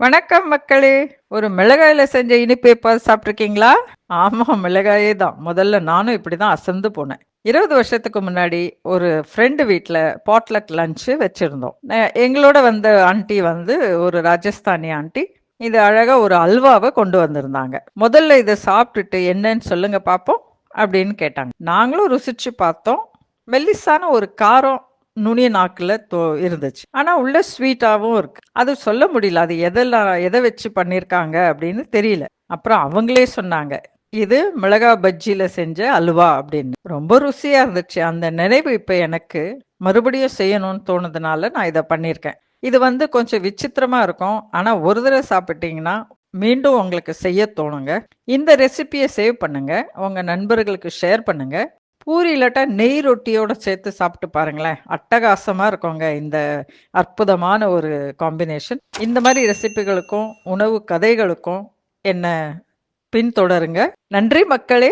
வணக்கம் மக்களே. ஒரு மிளகாயில செஞ்ச இனிப்பு எப்பாவது சாப்பிட்ருக்கீங்களா ஆமா மிளகாயே தான். முதல்ல நானும் இப்படிதான் அசந்து போனேன். இருபது வருஷத்துக்கு முன்னாடி ஒரு ஃப்ரெண்டு வீட்டில் பாட்லக் லஞ்சு வச்சுருந்தோம். எங்களோட வந்த ஆண்டி வந்து ஒரு ராஜஸ்தானி ஆண்டி இது அழகாக ஒரு அல்வாவை கொண்டு வந்திருந்தாங்க. முதல்ல இதை சாப்பிட்டுட்டு என்னன்னு சொல்லுங்க பார்ப்போம் அப்படின்னு கேட்டாங்க. நாங்களும் ருசிச்சு பார்த்தோம். மெல்லிசான ஒரு காரம் நுனிய நாக்கில் தோ இருந்துச்சு. ஆனால் உள்ள ஸ்வீட்டாகவும் இருக்கு. அது சொல்ல முடியல. அது எதெல்லாம் எதை வச்சு பண்ணியிருக்காங்க அப்படின்னு தெரியல. அப்புறம் அவங்களே சொன்னாங்க இது மிளகா பஜ்ஜியில செஞ்ச அல்வா அப்படின்னு. ரொம்ப ருசியா இருந்துச்சு. அந்த நினைவு இப்போ எனக்கு மறுபடியும் செய்யணும்னு தோணுதுனால நான் இதை பண்ணியிருக்கேன் இது வந்து கொஞ்சம் விசித்திரமா இருக்கும். ஆனால் ஒரு தடவை சாப்பிட்டீங்கன்னா மீண்டும் உங்களுக்கு செய்ய தோணுங்க. இந்த ரெசிபியை சேவ் பண்ணுங்க. உங்க நண்பர்களுக்கு ஷேர் பண்ணுங்க. பூரி இல்லாட்டா நெய் ரொட்டியோட சேர்த்து சாப்பிட்டு பாருங்களேன். அட்டகாசமா இருக்குங்க இந்த அற்புதமான ஒரு காம்பினேஷன் இந்த மாதிரி ரெசிபிகளுக்கும் உணவு கதைகளுக்கும் என்ன பின்தொடருங்க. நன்றி மக்களே.